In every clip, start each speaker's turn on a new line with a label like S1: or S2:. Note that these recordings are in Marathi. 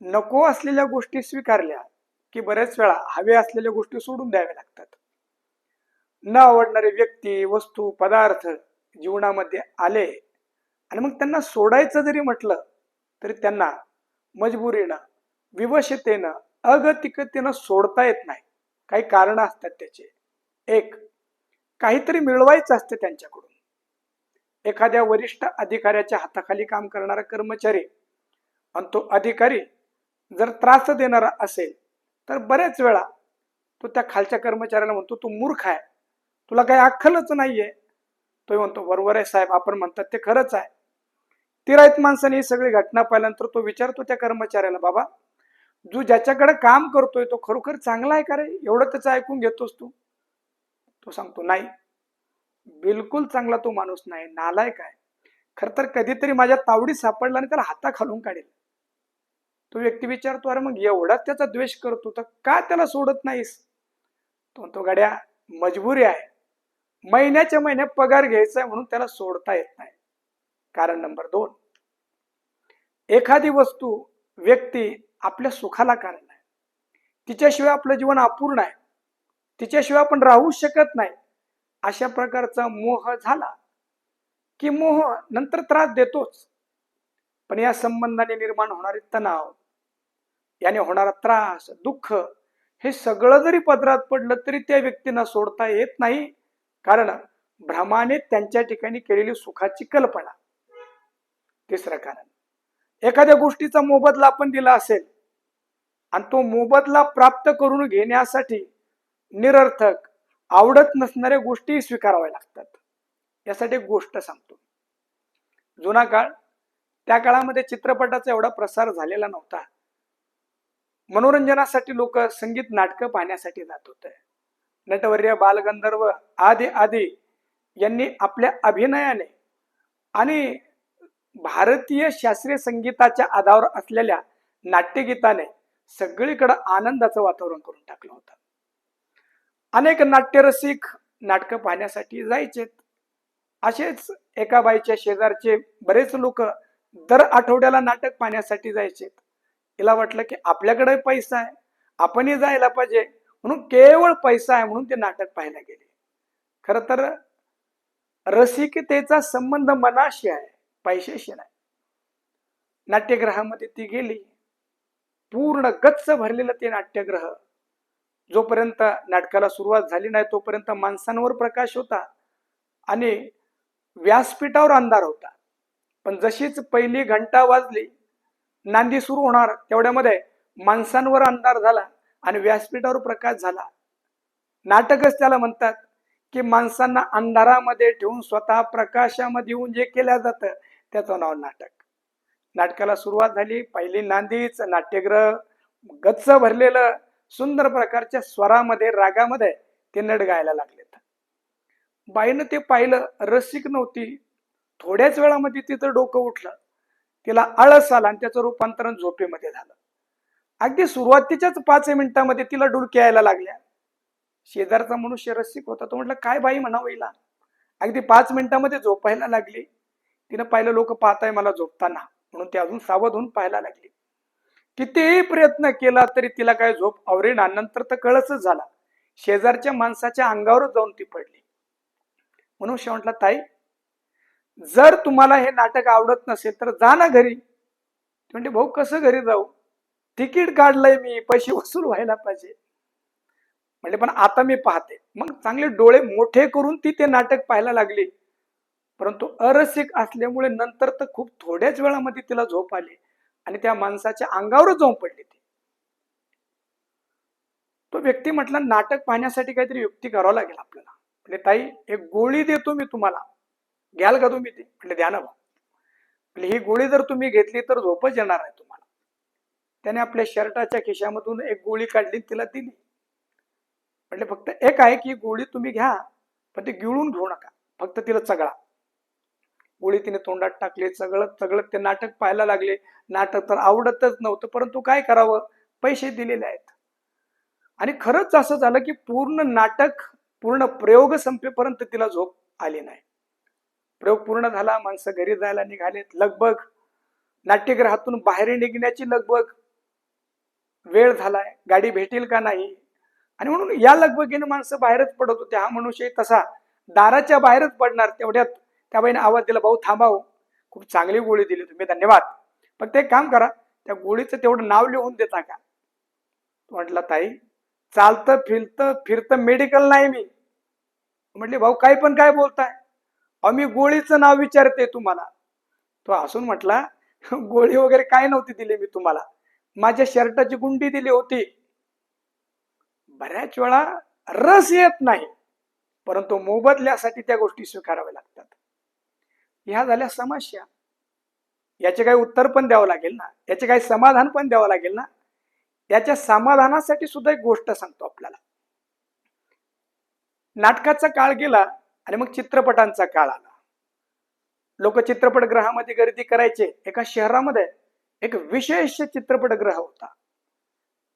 S1: नको असलेल्या गोष्टी स्वीकारल्या की बऱ्याच वेळा हवे असलेल्या गोष्टी सोडून द्याव्या लागतात. न आवडणारे व्यक्ती वस्तू पदार्थ जीवनामध्ये आले आणि मग त्यांना सोडायचं जरी म्हटलं तरी त्यांना मजबुरीनं विवशतेनं अगतिकतेनं सोडता येत नाही. काही कारणं असतात त्याचे. एक काहीतरी मिळवायचं असतं त्यांच्याकडून. एखाद्या वरिष्ठ अधिकाऱ्याच्या हाताखाली काम करणारा कर्मचारी आणि तो अधिकारी जर त्रास देणारा असेल तर बऱ्याच वेळा तो त्या खालच्या कर्मचाऱ्याला म्हणतो तू मूर्ख आहे. तुला काही अक्कलच नाहीये. तो म्हणतो बरोबर आहे साहेब आपण म्हणतात ते खरंच आहे. तिराईत माणसाने ही सगळी घटना पाहिल्यानंतर तो विचारतो त्या कर्मचाऱ्याला बाबा जो ज्याच्याकडे काम करतोय तो खरोखर चांगला आहे का रे? एवढं त्याचं ऐकून घेतोस तू? तो सांगतो नाही. बिलकुल चांगला तो माणूस नाही. नालायक आहे. खर तर कधीतरी माझ्या तावडीत सापडला आणि त्याला हाता खालून काढेल. तो व्यक्ती विचारतो अरे मग एवढाच त्याचा द्वेष करतो तर का त्याला सोडत नाहीस? तो म्हणतो गाड्या मजबुरी आहे. महिन्याच्या महिन्यात पगार घ्यायचा आहे म्हणून त्याला सोडता येत नाही. कारण नंबर दोन एखादी वस्तू व्यक्ती आपल्या सुखाला कारण आहे. तिच्याशिवाय आपलं जीवन अपूर्ण आहे. तिच्याशिवाय आपण राहू शकत नाही. अशा प्रकारचा मोह झाला की मोह नंतर त्रास देतोच. पण या संबंधाने निर्माण होणारे तणाव याने होणारा त्रास दुःख हे सगळं जरी पदरात पडलं तरी त्या व्यक्तींना सोडता येत नाही. कारण भ्रमाने त्यांच्या ठिकाणी केलेली सुखाची कल्पना. तिसरं कारण एखाद्या गोष्टीचा मोबदला आपण दिला असेल आणि तो मोबदला प्राप्त करून घेण्यासाठी निरर्थक आवडत नसणाऱ्या गोष्टी स्वीकाराव्या लागतात. यासाठी गोष्ट सांगतो. जुना काळ त्या काळामध्ये चित्रपटाचा एवढा प्रसार झालेला नव्हता. मनोरंजनासाठी लोक संगीत नाटकं पाहण्यासाठी जात होते. नटवर्य बालगंधर्व आदी आदी यांनी आपल्या अभिनयाने आणि भारतीय शास्त्रीय संगीताच्या आधारावर असलेल्या नाट्यगीताने सगळीकडे आनंदाचं वातावरण करून टाकलं होतं. अनेक नाट्यरसिक नाटकं पाहण्यासाठी जायचेत. असेच एका बाईच्या शेजारचे बरेच लोक दर आठवड्याला नाटक पाहण्यासाठी जायचेत. तिला वाटलं की आपल्याकडे पैसा आहे. आपणही जायला पाहिजे. म्हणून केवळ पैसा आहे म्हणून ते नाटक पाहायला गेले. खर तर रसिकतेचा संबंध मनाशी आहे पैशाशी नाही. नाट्यगृहामध्ये ती गेली. पूर्ण गच्च भरलेलं ते नाट्यग्रह. जोपर्यंत नाटकाला सुरुवात झाली नाही तोपर्यंत माणसांवर प्रकाश होता आणि व्यासपीठावर अंधार होता. पण जशीच पहिली घंटा वाजली नांदी सुरू होणार. तेवढ्यामध्ये माणसांवर अंधार झाला आणि व्यासपीठावर प्रकाश झाला. नाटकच त्याला म्हणतात की माणसांना अंधारामध्ये ठेवून स्वतः प्रकाशामध्ये येऊन जे केलं जातं त्याचं नाव नाटक. नाटकाला सुरुवात झाली. पहिली नांदीच नाट्यग्रह गच्च भरलेलं सुंदर प्रकारच्या स्वरामध्ये रागामध्ये ते नट गायला लागलेत बाईनं ते पाहिलं. रसिक नव्हती. थोड्याच वेळामध्ये तिचं डोकं उठलं. तिला आळस आला आणि त्याचं रूपांतरण झोपेमध्ये झालं. अगदी सुरुवातीच्याच पाच मिनिटामध्ये तिला डुलक्या यायला लागल्या. शेजारचा मनुष्य रसिक होता तो म्हटलं काय बाई म्हणावं हिला? अगदी पाच मिनिटामध्ये झोपायला लागली. तिनं पाहिलं लोक पाहताय मला झोपताना. म्हणून ती अजून सावध होऊन पाहायला लागली. कितीही प्रयत्न केला तरी तिला काय झोप आवरेना नंतर तर कळसच झाला. शेजारच्या माणसाच्या अंगावरच जाऊन ती पडली. म्हणून शेवटला ताई जर तुम्हाला हे नाटक आवडत नसेल तर जा ना घरी. म्हणजे म्हणते भाऊ कसं घरी जाऊ? तिकीट काढलंय मी पैसे वसूल व्हायला पाहिजे. म्हणजे पण आता मी पाहते. मग चांगले डोळे मोठे करून ती ते नाटक पाहायला लागली. परंतु अरसिक असल्यामुळे नंतर तर खूप थोड्याच वेळामध्ये तिला झोप आली आणि त्या माणसाच्या अंगावरच जाऊन पडली ती. तो व्यक्ती म्हटला नाटक पाहण्यासाठी काहीतरी युक्ती करावं लागेल आपल्याला. म्हणजे ताई एक गोळी देतो मी तुम्हाला. घ्याल का तुम्ही ती? म्हटले द्या ना भाऊ. म्हणजे ही गोळी जर तुम्ही घेतली तर झोपच येणार आहे तुम्हाला. त्याने आपल्या शर्टाच्या खिशामधून एक गोळी काढली तिला दिली. म्हटले फक्त एक आहे की गोळी तुम्ही घ्या पण ती गिळून घेऊ नका. फक्त तिला चगळा. गोळी तिने तोंडात टाकली चगळत चगळत ते नाटक पाहायला लागले. नाटक तर आवडतच नव्हतं परंतु काय करावं? पैसे दिलेले आहेत. आणि खरंच असं झालं की पूर्ण नाटक पूर्ण प्रयोग संपेपर्यंत तिला झोप आली नाही. प्रयोग पूर्ण झाला माणसं घरी जायला निघालेत लगबग. नाट्यगृहातून बाहेर निघण्याची लगबग. वेळ झालाय गाडी भेटेल का नाही? आणि म्हणून या लगबगीनं माणसं बाहेरच पडत होते. हा मनुष्य तसा. दाराच्या बाहेरच पडणार तेवढ्यात. त्या बाईने आवाज दिला भाऊ थांबाव. खूप चांगली गोळी दिली तुम्ही धन्यवाद. फक्त एक काम करा त्या गोळीचं तेवढं नाव लिहून देता का? म्हटलं ताई चालतं फिरतं फिरतं मेडिकल नाही मी. म्हटले भाऊ काही पण काय बोलताय? आम्ही गोळीचं नाव विचारते तुम्हाला. तो असून म्हटला गोळी वगैरे काय नव्हती दिली मी तुम्हाला. माझ्या शर्टाची गुंडी दिली होती. बऱ्याच वेळा रस येत नाही परंतु मोबदल्यासाठी त्या गोष्टी स्वीकाराव्या लागतात. ह्या झाल्या समस्या. याचे काही उत्तर पण द्यावं लागेल ना? याचे काही समाधान पण द्यावं लागेल ना? याच्या समाधानासाठी सुद्धा एक गोष्ट सांगतो आपल्याला. नाटकाचा काळ गेला आणि मग चित्रपटांचा काळ आला. लोक चित्रपटगृहामध्ये गर्दी करायचे. एका शहरामध्ये एक विशेष चित्रपटगृह होता.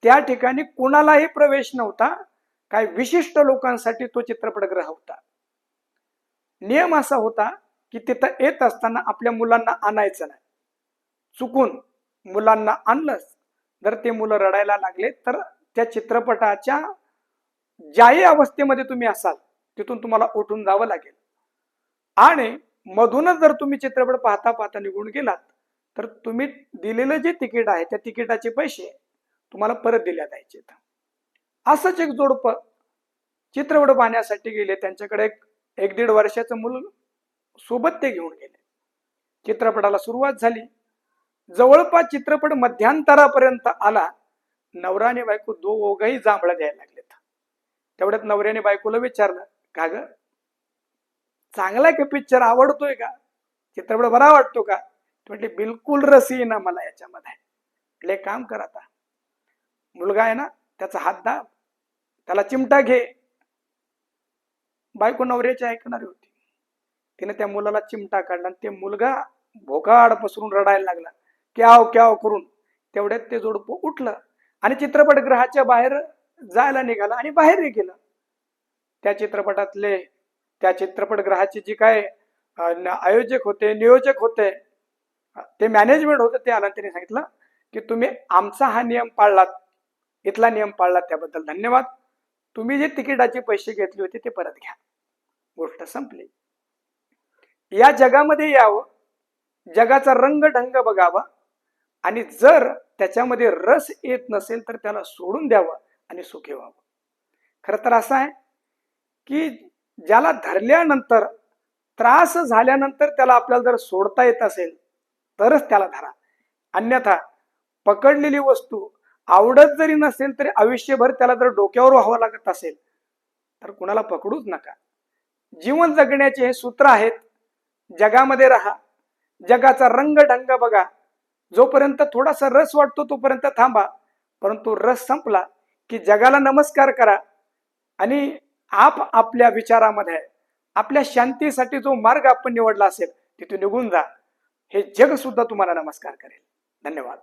S1: त्या ठिकाणी कुणालाही प्रवेश नव्हता. काही विशिष्ट लोकांसाठी तो चित्रपटगृह होता. नियम असा होता की तिथं येत असताना आपल्या मुलांना आणायचं नाही. चुकून मुलांना आणलंच जर ते मुलं रडायला लागले तर त्या चित्रपटाच्या ज्याही अवस्थेमध्ये तुम्ही असाल. तिथून तुम्हाला उठून जावं लागेल. आणि मधूनच जर तुम्ही चित्रपट पाहता पाहता निघून गेलात तर तुम्ही दिलेलं जे तिकीट आहे त्या तिकिटाचे पैसे तुम्हाला परत दिल्या जायचे असंच एक जोडप चित्रपट पाहण्यासाठी गेले त्यांच्याकडे एक एक दीड वर्षाचं मूल सोबत ते घेऊन गेले. चित्रपटाला सुरुवात झाली. जवळपास चित्रपट मध्यांतरापर्यंत आला नवराने बायको दोघही जांभळं द्यायला लागलेत. तेवढ्यात नवऱ्याने बायकोला विचारलं का ग? चांगला का पिक्चर आवडतोय का? चित्रपट बरा वाटतो का? म्हटले बिलकुल रस ना मला याच्यामध्ये. म्हटले एक काम कर आता. मुलगा आहे ना त्याचा हात दाब. त्याला चिमटा घे. बायको नवऱ्याची ऐकणारी होती. तिने त्या मुलाला चिमटा काढला आणि ते मुलगा भोकाड पसरून रडायला लागला. क्याव क्याव करून. तेवढ्यात ते जोडपं उठलं आणि चित्रपटगृहाच्या बाहेर जायला निघाला आणि बाहेरही गेलं. त्या चित्रपटातले त्या चित्रपटगृहाचे जे काय आयोजक होते नियोजक होते ते मॅनेजमेंट होते ते आला सांगितलं की तुम्ही आमचा हा नियम पाळलात इथला नियम पाळलात त्याबद्दल धन्यवाद. तुम्ही जे तिकिटाचे पैसे घेतले होते ते परत घ्या. गोष्ट संपली. या जगामध्ये यावं जगाचा रंग ढंग बघावा आणि जर त्याच्यामध्ये रस येत नसेल तर त्याला सोडून द्यावं आणि सुखी व्हावं. खरं तर असं आहे की ज्याला धरल्यानंतर त्रास झाल्यानंतर त्याला आपल्याला जर सोडता येत असेल तरच त्याला धरा. अन्यथा पकडलेली वस्तू आवडत जरी नसेल तरी आयुष्यभर त्याला जर डोक्यावर व्हावं लागत असेल तर कुणाला पकडूच नका. जीवन जगण्याचे हे सूत्र आहेत जगामध्ये राहा. जगाचा रंग ढंग बघा. जोपर्यंत थोडासा रस वाटतो तोपर्यंत थांबा. परंतु रस संपला की जगाला नमस्कार करा. आणि आप आपल्या विचारामध्ये आपल्या शांतीसाठी जो मार्ग आपण निवडला असेल तिथे निघून जा. हे जग सुद्धा तुम्हाला नमस्कार करेल. धन्यवाद.